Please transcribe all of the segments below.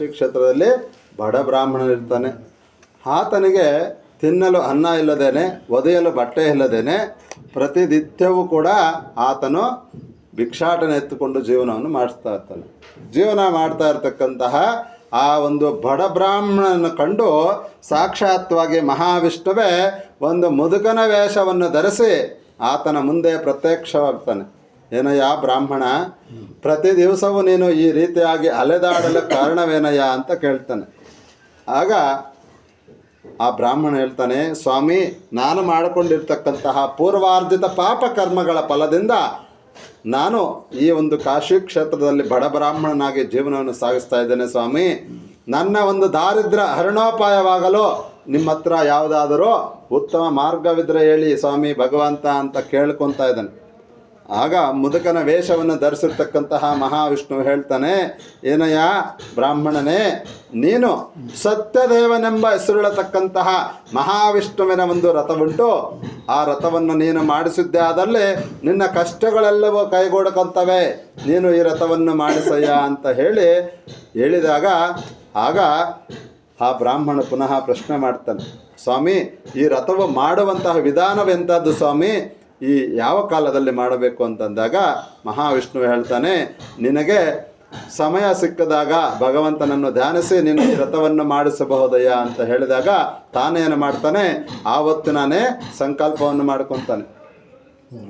ಶ್ರೀ ಕ್ಷೇತ್ರದಲ್ಲಿ ಬಡ ಬ್ರಾಹ್ಮಣನಿರ್ತಾನೆ ಆತನಿಗೆ ತಿನ್ನಲು ಅನ್ನ ಇಲ್ಲದೇನೆ, ಒದೆಯಲು ಬಟ್ಟೆ ಇಲ್ಲದೇನೆ, ಪ್ರತಿನಿತ್ಯವೂ ಕೂಡ ಆತನು ಭಿಕ್ಷಾಟನೆ ಎತ್ತುಕೊಂಡು ಜೀವನವನ್ನು ಮಾಡಿಸ್ತಾ ಇರ್ತಾನೆ. ಜೀವನ ಮಾಡ್ತಾ ಇರ್ತಕ್ಕಂತಹ ಆ ಒಂದು ಬಡ ಬ್ರಾಹ್ಮಣನ ಕಂಡು ಸಾಕ್ಷಾತ್ವಾಗಿ ಮಹಾವಿಷ್ಣುವೇ ಒಂದು ಮುದುಕನ ವೇಷವನ್ನು ಧರಿಸಿ ಆತನ ಮುಂದೆ ಪ್ರತ್ಯಕ್ಷವಾಗ್ತಾನೆ. ಏನಯ್ಯ ಬ್ರಾಹ್ಮಣ? ಪ್ರತಿ ದಿವಸವೂ ನೀನು ಈ ರೀತಿಯಾಗಿ ಅಲೆದಾಡಲು ಕಾರಣವೇನಯ್ಯ ಅಂತ ಕೇಳ್ತಾನೆ. ಆಗ ಆ ಬ್ರಾಹ್ಮಣ ಹೇಳ್ತಾನೆ, ಸ್ವಾಮಿ, ನಾನು ಮಾಡಿಕೊಂಡಿರ್ತಕ್ಕಂತಹ ಪೂರ್ವಾರ್ಜಿತ ಪಾಪ ಕರ್ಮಗಳ ಫಲದಿಂದ ನಾನು ಈ ಒಂದು ಕಾಶಿ ಕ್ಷೇತ್ರದಲ್ಲಿ ಬಡ ಬ್ರಾಹ್ಮಣನಾಗಿ ಜೀವನವನ್ನು ಸಾಗಿಸ್ತಾ ಇದ್ದೇನೆ ಸ್ವಾಮಿ. ನನ್ನ ಒಂದು ದಾರಿದ್ರ ಹರಣೋಪಾಯವಾಗಲು ನಿಮ್ಮ ಹತ್ರ ಯಾವುದಾದರೂ ಉತ್ತಮ ಮಾರ್ಗವಿದ್ರೆ ಹೇಳಿ ಸ್ವಾಮಿ ಭಗವಂತ ಅಂತ ಕೇಳ್ಕೊತಾ ಇದ್ದಾನೆ. ಆಗ ಮುದುಕನ ವೇಷವನ್ನು ಧರಿಸಿರ್ತಕ್ಕಂತಹ ಮಹಾವಿಷ್ಣು ಹೇಳ್ತಾನೆ, ಏನಯ್ಯ, ಬ್ರಾಹ್ಮಣನೇ, ನೀನು ಸತ್ಯದೇವನೆಂಬ ಹೆಸರುಳತಕ್ಕಂತಹ ಮಹಾವಿಷ್ಣುವಿನ ಒಂದು ರಥವುಂಟು. ಆ ರಥವನ್ನು ನೀನು ಮಾಡಿಸಿದ್ದೆ ಆದಲ್ಲಿ ನಿನ್ನ ಕಷ್ಟಗಳೆಲ್ಲವೂ ಕೈಗೂಡಕಂತವೆ. ನೀನು ಈ ರಥವನ್ನು ಮಾಡಿಸಯ್ಯ ಅಂತ ಹೇಳಿ ಹೇಳಿದಾಗ, ಆಗ ಆ ಬ್ರಾಹ್ಮಣ ಪುನಃ ಪ್ರಶ್ನೆ ಮಾಡ್ತಾನೆ, ಸ್ವಾಮಿ, ಈ ರಥವು ಮಾಡುವಂತಹ ವಿಧಾನವೆಂಥದ್ದು ಸ್ವಾಮಿ? ಈ ಯಾವ ಕಾಲದಲ್ಲಿ ಮಾಡಬೇಕು ಅಂತಂದಾಗ ಮಹಾವಿಷ್ಣು ಹೇಳ್ತಾನೆ, ನಿನಗೆ ಸಮಯ ಸಿಕ್ಕದಾಗ ಭಗವಂತನನ್ನು ಧ್ಯಾನಿಸಿ, ನಿನ್ನ ವ್ರತವನ್ನು ಮಾಡಿಸಬಹುದಯ್ಯ ಅಂತ ಹೇಳಿದಾಗ ತಾನೇನು ಮಾಡ್ತಾನೆ, ಆವತ್ತು ನಾನೇ ಸಂಕಲ್ಪವನ್ನು ಮಾಡ್ಕೊತಾನೆ.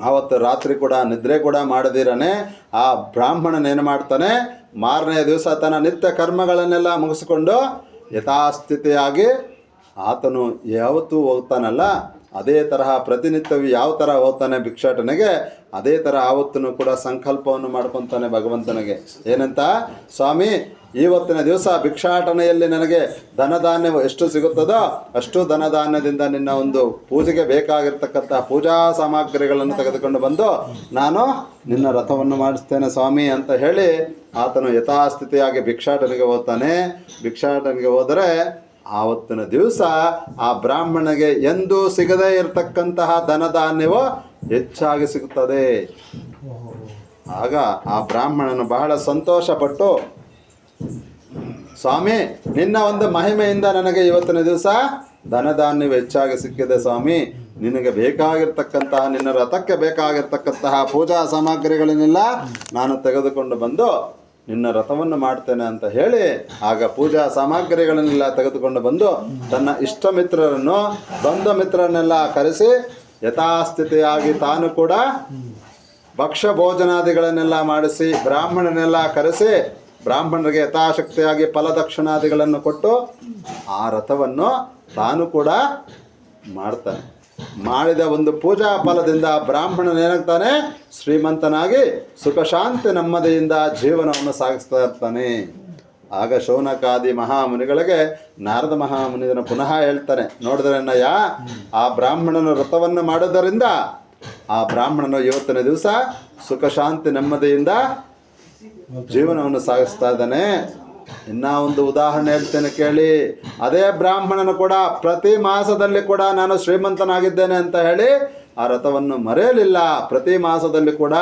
ಆವತ್ತು ರಾತ್ರಿ ಕೂಡ, ನಿದ್ರೆ ಕೂಡ ಮಾಡದಿರನೆ, ಆ ಬ್ರಾಹ್ಮಣನೇನು ಮಾಡ್ತಾನೆ, ಮಾರನೇ ದಿವಸ ತನ್ನ ನಿತ್ಯ ಕರ್ಮಗಳನ್ನೆಲ್ಲ ಮುಗಿಸ್ಕೊಂಡು ಯಥಾಸ್ಥಿತಿಯಾಗಿ ಆತನು ಯಾವತ್ತೂ ಹೋಗ್ತಾನಲ್ಲ ಅದೇ ತರಹ ಪ್ರತಿನಿತ್ಯವು ಯಾವ ಥರ ಹೋಗ್ತಾನೆ ಭಿಕ್ಷಾಟನೆಗೆ, ಅದೇ ಥರ ಆವತ್ತೂ ಕೂಡ ಸಂಕಲ್ಪವನ್ನು ಮಾಡ್ಕೊತಾನೆ ಭಗವಂತನಿಗೆ. ಏನಂತ? ಸ್ವಾಮಿ ಇವತ್ತಿನ ದಿವಸ ಭಿಕ್ಷಾಟನೆಯಲ್ಲಿ ನನಗೆ ಧನಧಾನ್ಯ ಎಷ್ಟು ಸಿಗುತ್ತದೋ ಅಷ್ಟು ಧನಧಾನ್ಯದಿಂದ ನಿನ್ನ ಒಂದು ಪೂಜೆಗೆ ಬೇಕಾಗಿರ್ತಕ್ಕಂತಹ ಪೂಜಾ ಸಾಮಗ್ರಿಗಳನ್ನು ತೆಗೆದುಕೊಂಡು ಬಂದು ನಾನು ನಿನ್ನ ರಥವನ್ನು ಮಾಡಿಸ್ತೇನೆ ಸ್ವಾಮಿ ಅಂತ ಹೇಳಿ ಆತನು ಯಥಾಸ್ಥಿತಿಯಾಗಿ ಭಿಕ್ಷಾಟನೆಗೆ ಹೋಗ್ತಾನೆ. ಭಿಕ್ಷಾಟನೆಗೆ ಹೋದರೆ ಆವತ್ತಿನ ದಿವಸ ಆ ಬ್ರಾಹ್ಮಣಗೆ ಎಂದೂ ಸಿಗದೇ ಇರತಕ್ಕಂತಹ ಧನಧಾನ್ಯವು ಹೆಚ್ಚಾಗಿ ಸಿಗುತ್ತದೆ. ಆಗ ಆ ಬ್ರಾಹ್ಮಣನು ಬಹಳ ಸಂತೋಷಪಟ್ಟು, ಸ್ವಾಮಿ, ನಿನ್ನ ಒಂದು ಮಹಿಮೆಯಿಂದ ನನಗೆ ಇವತ್ತಿನ ದಿವಸ ಧನಧಾನ್ಯವು ಹೆಚ್ಚಾಗಿ ಸಿಕ್ಕಿದೆ ಸ್ವಾಮಿ. ನಿನಗೆ ಬೇಕಾಗಿರ್ತಕ್ಕಂತಹ, ನಿನ್ನ ರಥಕ್ಕೆ ಬೇಕಾಗಿರ್ತಕ್ಕಂತಹ ಪೂಜಾ ಸಾಮಗ್ರಿಗಳನ್ನೆಲ್ಲ ನಾನು ತೆಗೆದುಕೊಂಡು ಬಂದು ನಿನ್ನ ರಥವನ್ನು ಮಾಡ್ತೇನೆ ಅಂತ ಹೇಳಿ ಆಗ ಪೂಜಾ ಸಾಮಗ್ರಿಗಳನ್ನೆಲ್ಲ ತೆಗೆದುಕೊಂಡು ಬಂದು ತನ್ನ ಇಷ್ಟ ಮಿತ್ರರನ್ನು ಬಂಧು ಮಿತ್ರರನ್ನೆಲ್ಲ ಕರೆಸಿ ಯಥಾಸ್ಥಿತಿಯಾಗಿ ತಾನು ಕೂಡ ಭಕ್ಷ್ಯ ಭೋಜನಾದಿಗಳನ್ನೆಲ್ಲ ಮಾಡಿಸಿ ಬ್ರಾಹ್ಮಣನೆಲ್ಲ ಕರೆಸಿ ಬ್ರಾಹ್ಮಣರಿಗೆ ಯಥಾಶಕ್ತಿಯಾಗಿ ಫಲದಕ್ಷಿಣಾದಿಗಳನ್ನು ಕೊಟ್ಟು ಆ ರಥವನ್ನು ತಾನು ಕೂಡ ಮಾಡ್ತಾನೆ. ಮಾಡಿದ ಒಂದು ಪೂಜಾ ಫಲದಿಂದ ಬ್ರಾಹ್ಮಣನೇನಾಗ್ತಾನೆ ಶ್ರೀಮಂತನಾಗಿ ಸುಖಶಾಂತಿ ನೆಮ್ಮದಿಯಿಂದ ಜೀವನವನ್ನು ಸಾಗಿಸ್ತಾ ಇರ್ತಾನೆ. ಆಗ ಶೌನಕಾದಿ ಮಹಾಮುನಿಗಳಿಗೆ ನಾರದ ಮಹಾಮುನಿಯನ್ನು ಪುನಃ ಹೇಳ್ತಾನೆ, ನೋಡಿದ್ರೆ ಅಣ್ಣಯ್ಯ ಆ ಬ್ರಾಹ್ಮಣನ ವ್ರತವನ್ನು ಮಾಡೋದರಿಂದ ಆ ಬ್ರಾಹ್ಮಣನ ಇವತ್ತಿನ ದಿವಸ ಸುಖ ಶಾಂತಿ ನೆಮ್ಮದಿಯಿಂದ ಜೀವನವನ್ನು ಸಾಗಿಸ್ತಾ ಇದ್ದಾನೆ. ಇನ್ನ ಒಂದು ಉದಾಹರಣೆ ಹೇಳ್ತೇನೆ ಕೇಳಿ. ಅದೇ ಬ್ರಾಹ್ಮಣನು ಕೂಡ ಪ್ರತಿ ಮಾಸದಲ್ಲಿ ಕೂಡ ನಾನು ಶ್ರೀಮಂತನಾಗಿದ್ದೇನೆ ಅಂತ ಹೇಳಿ ಆ ರಥವನ್ನು ಮರೆಯಲಿಲ್ಲ. ಪ್ರತಿ ಮಾಸದಲ್ಲಿ ಕೂಡ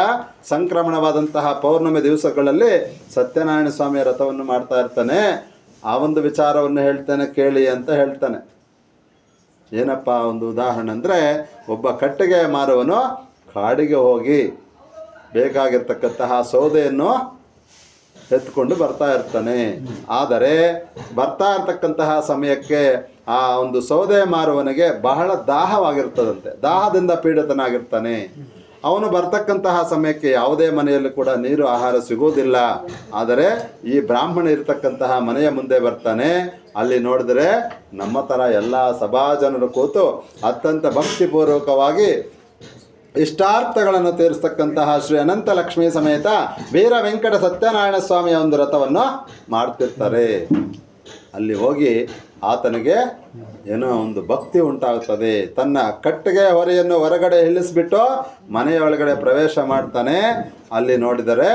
ಸಂಕ್ರಮಣವಾದಂತಹ ಪೌರ್ಣಮಿ ದಿವಸಗಳಲ್ಲಿ ಸತ್ಯನಾರಾಯಣ ಸ್ವಾಮಿಯ ರಥವನ್ನು ಮಾಡ್ತಾ ಇರ್ತಾನೆ. ಆ ಒಂದು ವಿಚಾರವನ್ನು ಹೇಳ್ತೇನೆ ಕೇಳಿ ಅಂತ ಹೇಳ್ತಾನೆ. ಏನಪ್ಪ ಒಂದು ಉದಾಹರಣೆ ಅಂದರೆ ಒಬ್ಬ ಕಟ್ಟಿಗೆ ಮಾರುವನು ಕಾಡಿಗೆ ಹೋಗಿ ಬೇಕಾಗಿರ್ತಕ್ಕಂತಹ ಸೌದೆಯನ್ನು ಎತ್ಕೊಂಡು ಬರ್ತಾ ಇರ್ತಾನೆ. ಆದರೆ ಬರ್ತಾ ಇರ್ತಕ್ಕಂತಹ ಸಮಯಕ್ಕೆ ಆ ಒಂದು ಸೌದೆ ಮಾರುವನಿಗೆ ಬಹಳ ದಾಹವಾಗಿರ್ತದಂತೆ. ದಾಹದಿಂದ ಪೀಡಿತನಾಗಿರ್ತಾನೆ. ಅವನು ಬರ್ತಕ್ಕಂತಹ ಸಮಯಕ್ಕೆ ಯಾವುದೇ ಮನೆಯಲ್ಲೂ ಕೂಡ ನೀರು, ಆಹಾರ ಸಿಗುವುದಿಲ್ಲ. ಆದರೆ ಈ ಬ್ರಾಹ್ಮಣ ಇರತಕ್ಕಂತಹ ಮನೆಯ ಮುಂದೆ ಬರ್ತಾನೆ. ಅಲ್ಲಿ ನೋಡಿದ್ರೆ ನಮ್ಮ ಥರ ಎಲ್ಲ ಸಭಾ ಜನರು ಕೂತು ಅತ್ಯಂತ ಭಕ್ತಿಪೂರ್ವಕವಾಗಿ ಇಷ್ಟಾರ್ಥಗಳನ್ನು ತೀರಿಸ್ತಕ್ಕಂತಹ ಶ್ರೀ ಅನಂತ ಲಕ್ಷ್ಮೀ ಸಮೇತ ವೀರ ವೆಂಕಟ ಸತ್ಯನಾರಾಯಣ ಸ್ವಾಮಿಯ ಒಂದು ರಥವನ್ನು ಮಾಡ್ತಿರ್ತಾರೆ. ಅಲ್ಲಿ ಹೋಗಿ ಆತನಿಗೆ ಏನೋ ಒಂದು ಭಕ್ತಿ ಉಂಟಾಗುತ್ತದೆ ತನ್ನ ಕಟ್ಟಿಗೆ ಹೊರೆಯನ್ನು ಹೊರಗಡೆ ಇಳಿಸ್ಬಿಟ್ಟು ಮನೆಯ ಒಳಗಡೆ ಪ್ರವೇಶ ಮಾಡ್ತಾನೆ. ಅಲ್ಲಿ ನೋಡಿದರೆ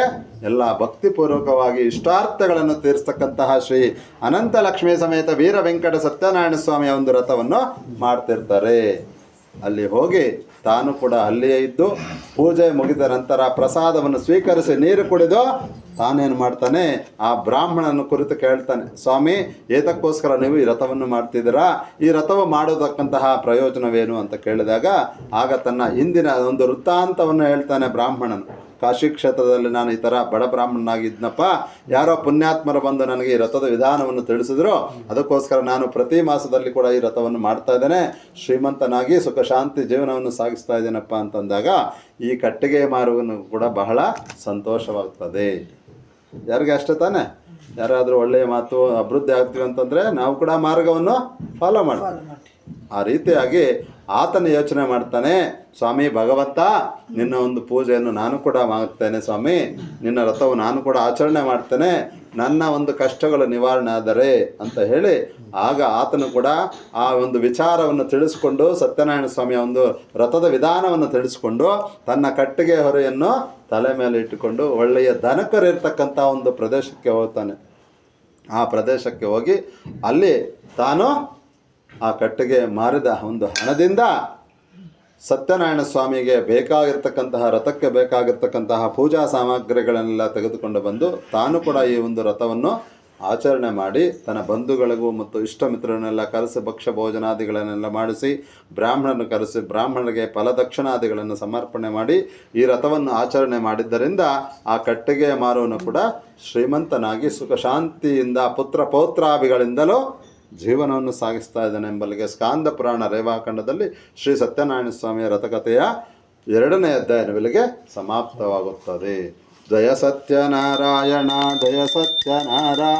ಎಲ್ಲ ಭಕ್ತಿಪೂರ್ವಕವಾಗಿ ಇಷ್ಟಾರ್ಥಗಳನ್ನು ತೀರಿಸ್ತಕ್ಕಂತಹ ಶ್ರೀ ಅನಂತ ಲಕ್ಷ್ಮೀ ಸಮೇತ ವೀರ ವೆಂಕಟ ಸತ್ಯನಾರಾಯಣ ಸ್ವಾಮಿಯ ಒಂದು ರಥವನ್ನು ಮಾಡ್ತಿರ್ತಾರೆ. ಅಲ್ಲಿ ಹೋಗಿ ತಾನು ಕೂಡ ಅಲ್ಲಿಯೇ ಇದ್ದು ಪೂಜೆ ಮುಗಿದ ನಂತರ ಪ್ರಸಾದವನ್ನು ಸ್ವೀಕರಿಸಿ ನೀರು ಕುಡಿದು ತಾನೇನು ಮಾಡ್ತಾನೆ? ಆ ಬ್ರಾಹ್ಮಣನ ಕುರಿತು ಕೇಳ್ತಾನೆ, ಸ್ವಾಮಿ, ಏತಕ್ಕೋಸ್ಕರ ನೀವು ಈ ರಥವನ್ನು ಮಾಡ್ತಿದ್ದೀರಾ? ಈ ರಥವು ಮಾಡತಕ್ಕಂತಹ ಪ್ರಯೋಜನವೇನು? ಅಂತ ಕೇಳಿದಾಗ ಆಗ ತನ್ನ ಹಿಂದಿನ ಒಂದು ವೃತ್ತಾಂತವನ್ನು ಹೇಳ್ತಾನೆ ಬ್ರಾಹ್ಮಣನು. ಕಾಶಿ ಕ್ಷೇತ್ರದಲ್ಲಿ ನಾನು ಈ ಥರ ಬಡ ಬ್ರಾಹ್ಮಣನಾಗಿದ್ದನಪ್ಪ ಯಾರೋ ಪುಣ್ಯಾತ್ಮರು ಬಂದು ನನಗೆ ಈ ರಥದ ವಿಧಾನವನ್ನು ತಿಳಿಸಿದ್ರು. ಅದಕ್ಕೋಸ್ಕರ ನಾನು ಪ್ರತಿ ಮಾಸದಲ್ಲಿ ಕೂಡ ಈ ರಥವನ್ನು ಮಾಡ್ತಾ ಇದ್ದೇನೆ. ಶ್ರೀಮಂತನಾಗಿ ಸುಖ ಶಾಂತಿ ಜೀವನವನ್ನು ಸಾಗಿಸ್ತಾ ಇದ್ದೇನಪ್ಪ ಅಂತಂದಾಗ ಈ ಕಟ್ಟಿಗೆ ಮಾರುವನು ಕೂಡ ಬಹಳ ಸಂತೋಷವಾಗ್ತದೆ. ಯಾರಿಗೆ ಅಷ್ಟೇ ತಾನೇ? ಯಾರಾದರೂ ಒಳ್ಳೆಯ ಮಾತು, ಅಭಿವೃದ್ಧಿ ಆಗ್ತೀವಿ ಅಂತಂದರೆ ನಾವು ಕೂಡ ಮಾರ್ಗವನ್ನು ಫಾಲೋ ಮಾಡ್ತೀವಿ. ಆ ರೀತಿಯಾಗಿ ಆತನ ಯೋಚನೆ ಮಾಡ್ತಾನೆ, ಸ್ವಾಮಿ ಭಗವಂತ, ನಿನ್ನ ಒಂದು ಪೂಜೆಯನ್ನು ನಾನು ಕೂಡ ಮಾಡ್ತೇನೆ ಸ್ವಾಮಿ. ನಿನ್ನ ರಥವು ನಾನು ಕೂಡ ಆಚರಣೆ ಮಾಡ್ತೇನೆ. ನನ್ನ ಒಂದು ಕಷ್ಟಗಳು ನಿವಾರಣೆ ಆದರೆ, ಅಂತ ಹೇಳಿ ಆಗ ಆತನು ಕೂಡ ಆ ಒಂದು ವಿಚಾರವನ್ನು ತಿಳಿಸ್ಕೊಂಡು ಸತ್ಯನಾರಾಯಣ ಸ್ವಾಮಿಯ ಒಂದು ರಥದ ವಿಧಾನವನ್ನು ತಿಳಿಸ್ಕೊಂಡು ತನ್ನ ಕಟ್ಟಿಗೆ ಹೊರೆಯನ್ನು ತಲೆ ಮೇಲೆ ಇಟ್ಟುಕೊಂಡು ಒಳ್ಳೆಯ ದನಕರಿರ್ತಕ್ಕಂಥ ಒಂದು ಪ್ರದೇಶಕ್ಕೆ ಹೋಗ್ತಾನೆ. ಆ ಪ್ರದೇಶಕ್ಕೆ ಹೋಗಿ ಅಲ್ಲಿ ತಾನು ಆ ಕಟ್ಟಿಗೆ ಮಾರಿದ ಒಂದು ಹಣದಿಂದ ಸತ್ಯನಾರಾಯಣ ಸ್ವಾಮಿಗೆ ಬೇಕಾಗಿರ್ತಕ್ಕಂತಹ ರಥಕ್ಕೆ ಬೇಕಾಗಿರ್ತಕ್ಕಂತಹ ಪೂಜಾ ಸಾಮಗ್ರಿಗಳನ್ನೆಲ್ಲ ತೆಗೆದುಕೊಂಡು ಬಂದು ತಾನು ಕೂಡ ಈ ಒಂದು ರಥವನ್ನು ಆಚರಣೆ ಮಾಡಿ ತನ್ನ ಬಂಧುಗಳಿಗೂ ಮತ್ತು ಇಷ್ಟ ಮಿತ್ರರನ್ನೆಲ್ಲ ಕರೆಸಿ ಭಕ್ಷ್ಯ ಭೋಜನಾದಿಗಳನ್ನೆಲ್ಲ ಮಾಡಿಸಿ ಬ್ರಾಹ್ಮಣನ ಕರೆಸಿ ಬ್ರಾಹ್ಮಣರಿಗೆ ಫಲದಕ್ಷಿಣಾದಿಗಳನ್ನು ಸಮರ್ಪಣೆ ಮಾಡಿ ಈ ರಥವನ್ನು ಆಚರಣೆ ಮಾಡಿದ್ದರಿಂದ ಆ ಕಟ್ಟಿಗೆ ಮಾರುವನು ಕೂಡ ಶ್ರೀಮಂತನಾಗಿ ಸುಖ ಶಾಂತಿಯಿಂದ ಪುತ್ರ ಪೌತ್ರಾಭಿಗಳಿಂದಲೂ ಜೀವನವನ್ನು ಸಾಗಿಸ್ತಾ ಇದ್ದಾನೆ ಎಂಬಲ್ಲಿಗೆ ಸ್ಕಾಂದ ಪುರಾಣ ರೇವಾಖಂಡದಲ್ಲಿ ಶ್ರೀ ಸತ್ಯನಾರಾಯಣ ಸ್ವಾಮಿಯ ರಥಕಥೆಯ ಎರಡನೇ ಅಧ್ಯಾಯನವಿಲ್ಲಿಗೆ ಸಮಾಪ್ತವಾಗುತ್ತದೆ. ಜಯ ಸತ್ಯನಾರಾಯಣ ಜಯ ಸತ್ಯನಾರಾಯಣ.